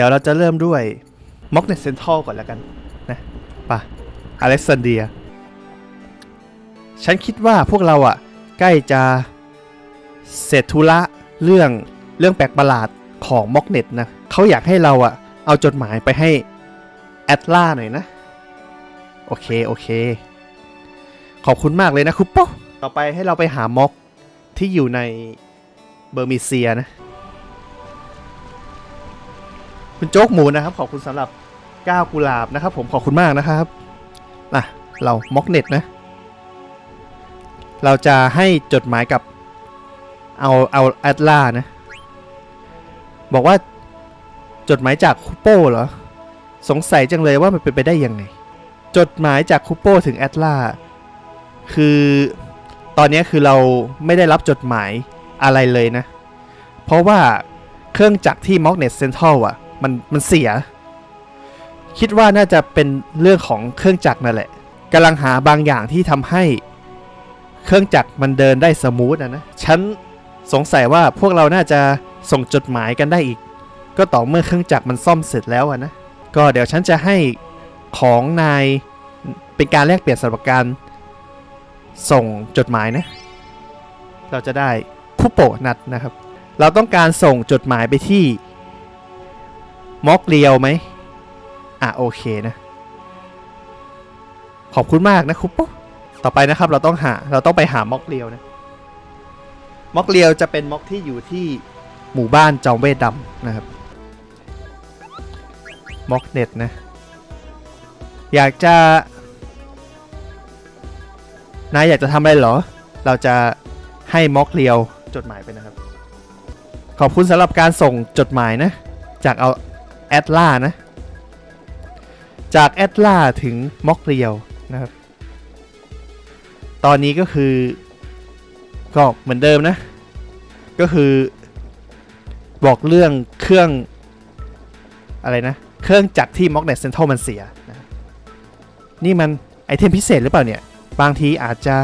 ดี๋ยวเราจะเริ่มด้วยม็อกเนตเซนทรัลก่อนแล้วกันนะไป่ะอเล็กซานเดีย ฉันคิดว่าพวกเราอะใกล้จะเสร็จธุระเรื่องเรื่องแปลกประหลาดของม็อกเน็ตนะเขาอยากให้เราอะเอาจดหมายไปให้แอตล่าหน่อยนะ โอเค โอเค ขอบคุณมากเลยนะคุปโปต่อไปให้เราไปหาม็อกที่อยู่ในเบอร์มิเซียนะ คุณโจ๊กหมูนะครับ ขอบคุณสำหรับก้าวกุหลาบนะครับ ผมขอบคุณมากนะครับอะเราม็อกเน็ตนะ เราจะให้จดหมายกับเอาเอาแอตล่านะ บอกว่าจดหมายจากคูโป้เหรอ สงสัยจังเลยว่ามันเป็นไปได้ยังไง จดหมายจากคูโป้ถึงแอตล่าคือตอนนี้คือเราไม่ได้รับจดหมายอะไรเลยนะ เพราะว่าเครื่องจักรที่ Magnet Central อะ มันมันเสีย คิดว่าน่าจะเป็นเรื่องของเครื่องจักรนั่นแหละกำลังหาบางอย่างที่ทำให้เครื่องจักรมันเดินได้สมูทนะนะฉันสงสัยว่าพวกเราน่าจะส่งจดหมายกันได้อีก ก็ต่อเมื่อเครื่องจักรมันซ่อมเสร็จแล้วอะนะก็เดี๋ยวฉันจะให้ของนายเป็นการแลกเปลี่ยนสำหรับการส่งจดหมายนะ เราจะได้ผู้โปนัดนะครับ เราต้องการส่งจดหมายไปที่ ม็อกเรียวไหมอะโอเคนะ ขอบคุณมากนะคุปปต่อไปนะครับเราต้องหาเราต้องไปหาม็อกเรียวนะม็อกเรียวจะเป็นม็อกที่อยู่ที่หมู่บ้านจอมเวทดำนะครับม็อกเน็ตนะ อยากจะนายอยากจะทำอะไรเหรอ เราจะให้ม็อกเรียวจดหมายไปนะครับ ขอบคุณสำหรับการส่งจดหมายนะ จากเอา แอตล่านะ จากแอตล่าถึงม็อกเรียวนะครับ ตอนนี้ก็คือก็เหมือนเดิมนะ ก็คือบอกเรื่องเครื่องอะไรนะ เครื่องจักรที่ Magnet Central มันเสียนะนี่มันไอเทมพิเศษหรือเปล่าเนี่ย บางทีอาจจะ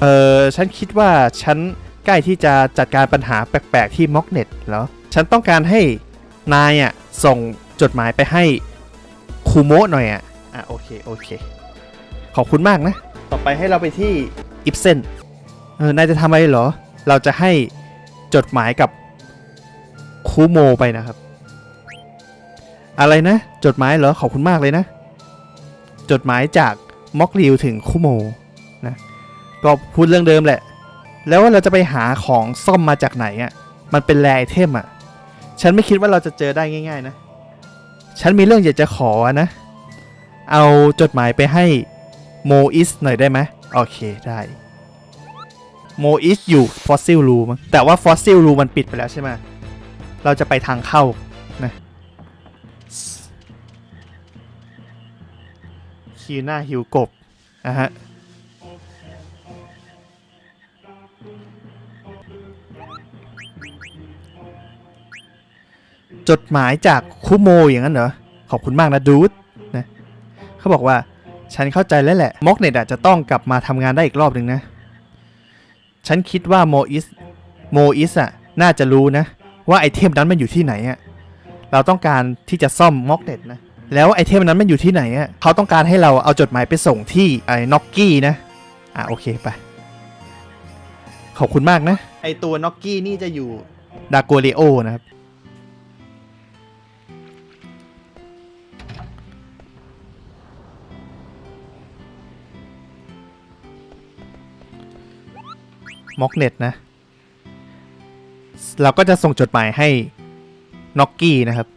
เออฉันคิดว่าฉันใกล้ที่จะจัดการปัญหาแปลกๆที่ Magnet แล้วฉันต้องการให้นายอะส่ง จดหมายไปให้คูโมะหน่อยอะ อะโอเคโอเค ขอบคุณมากนะ ต่อไปให้เราไปที่อิฟเซนเออนายจะทำอะไรเหรอ เราจะให้จดหมายกับคูโมไปนะครับ อะไรนะ จดหมายเหรอ ขอบคุณมากเลยนะ จดหมายจากม็อกริวถึงคูโมนะก็พูดเรื่องเดิมแหละ แล้วเราจะไปหาของซ่อมมาจากไหนอะ่ะ มันเป็นแรไอเทมอะ่ะ ฉันไม่คิดว่าเราจะเจอได้ง่าย ๆ นะ ฉันมีเรื่องอยากจะขอนะ เอาจดหมายไปให้โมอิสหน่อยได้ไหมโอเคได้โมอิสอยู่ฟอสซิลรูมั้งแต่ว่าฟอสซิลรูมันปิดไปแล้วใช่ไหมเราจะไปทางเข้านะคิวหน้าฮิวกบนะฮะ จดหมายจากคุโมอย่างนั้นเหรอ ขอบคุณมากนะดูดนะเขาบอกว่าฉันเข้าใจแล้วแหละม็อกเน็ตอาจจะต้องกลับมาทำงานได้อีกรอบหนึ่งนะ ฉันคิดว่าโมอิสโมอิสอะน่าจะรู้นะ ว่าไอเทมนั้นมันอยู่ที่ไหนอะเราต้องการที่จะซ่อมม็อกเน็ตนะแล้วไอเทมนั้นมันอยู่ที่ไหนอะเขาต้องการให้เราเอาจดหมายไปส่งที่ไอ้น็อกกี้นะอะโอเคไปขอบคุณมากนะ ไอตัวน็อกกี้นี่จะอยู่ดาโกเลโอนะครับ ม็อกเน็ตนะ เราก็จะส่งจดหมายให้น็อกกี้นะครับ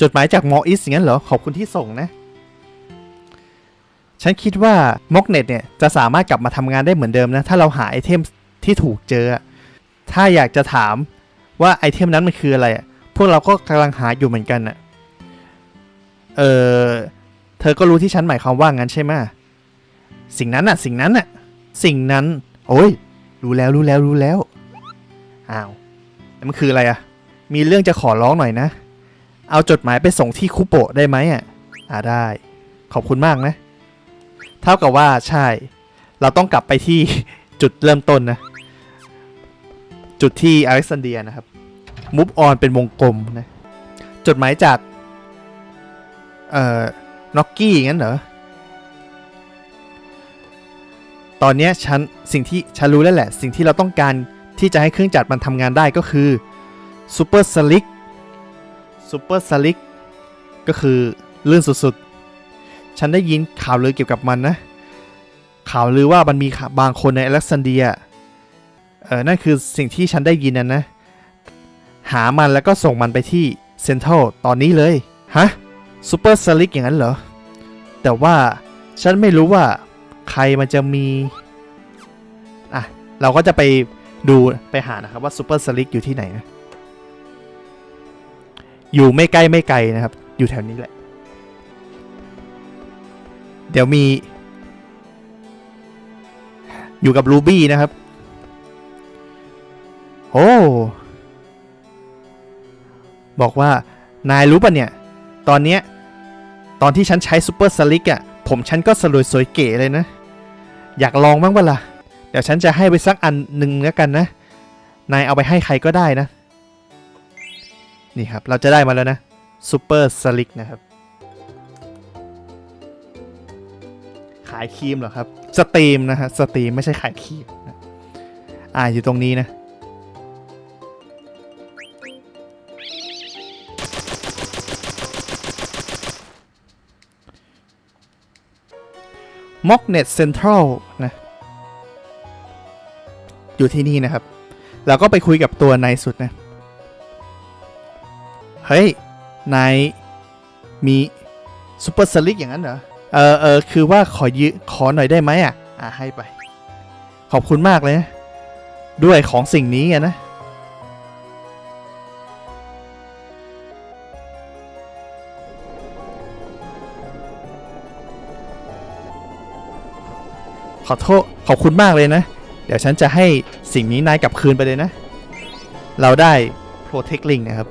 จดหมายจากมออิสอย่างนั้นเหรอ ขอบคุณที่ส่งนะ ฉันคิดว่าม็อกเน็ตเนี่ยจะสามารถกลับมาทำงานได้เหมือนเดิมนะ ถ้าเราหาไอเทมที่ถูกเจอ ถ้าอยากจะถามว่าไอเทมนั้นมันคืออะไรอะพวกเราก็กำลังหาอยู่เหมือนกันอะเออเธอก็รู้ที่ฉันหมายความว่างั้นใช่ไหมสิ่งนั้นอะสิ่งนั้นอะสิ่งนั้น โอ้ย รู้แล้วรู้แล้วรู้แล้ว อ้าวแล้วมันคืออะไรอะมีเรื่องจะขอร้องหน่อยนะ เอาจดหมายไปส่งที่คุโปะได้ไหมอะอ่าได้ ขอบคุณมากนะ เท่ากับว่าใช่ เราต้องกลับไปที่จุดเริ่มต้นนะ จุดที่อเล็กซานเดียนะครับมุฟออนเป็นวงกลมนะ จดหมายจาก เอ่อ น็อกกี้งั้นเหรอ ตอนนี้ฉันสิ่งที่ฉันรู้แล้วแหละ สิ่งที่เราต้องการที่จะให้เครื่องจักรมันทำงานได้ก็คือซูเปอร์สลิกซูเปอร์สลิกก็คือลื่นสุดๆ ฉันได้ยินข่าวลือเกี่ยวกับมันนะ ข่าวลือว่ามันมีบางคนในอเล็กซานเดีย เออนั่นคือสิ่งที่ฉันได้ยินนะนะ หามันแล้วก็ส่งมันไปที่เซ็นทรัลตอนนี้เลย ฮะซูเปอร์สลิกอย่างนั้นเหรอ แต่ว่าฉันไม่รู้ว่า ใครมันจะมีอะเราก็จะไปดูไปหานะครับว่าซูเปอร์สลิกอยู่ที่ไหนนะ อยู่ไม่ใกล้ไม่ไกลนะครับ อยู่แถวนี้แหละ เดี๋ยวมี อยู่กับรูบี้นะครับโอ้บอกว่านายรู้ป่ะเนี่ย ตอนเนี้ย ตอนที่ฉันใช้ซูเปอร์สลิกอะ ผมฉันก็สลวยสวยเก๋เลยนะ อยากลองบ้างเปล่ะเดี๋ยวฉันจะให้ไปสักอันหนึ่งแล้วกันนะ นายเอาไปให้ใครก็ได้นะ นี่ครับ เราจะได้มาแล้วนะซูเปอร์สลิกนะครับ ขายครีมเหรอครับ สตรีมนะฮะ สตรีมไม่ใช่ขายครีมอ่าอยู่ตรงนี้นะ ม็อกเน็ตเซ็นทรัลนะอยู่ที่นี่นะครับ เราก็ไปคุยกับตัวนายสุดนะ เฮ้ย นายมีซูเปอร์สลิกอย่างนั้นเหรอ เออเออคือว่าขอยืขอหน่อยได้ไหมอะ อะให้ไป ขอบคุณมากเลยนะ ด้วยของสิ่งนี้นะ อโทษขอบคุณมากเลยนะ เดี๋ยวฉันจะให้สิ่งนี้นายกลับคืนไปเลยนะ เราได้ Protect Link นะครับ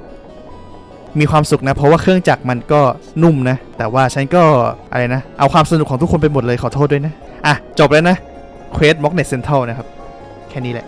มีความสุขนะ เพราะว่าเครื่องจักรมันก็นุ่มนะ แต่ว่าฉันก็อะไรนะ เอาความสนุกของทุกคนไปหมดเลยขอโทษด้วยนะ อะ จบแล้วนะ Quest Mock Net Central นะครับ แค่นี้แหละ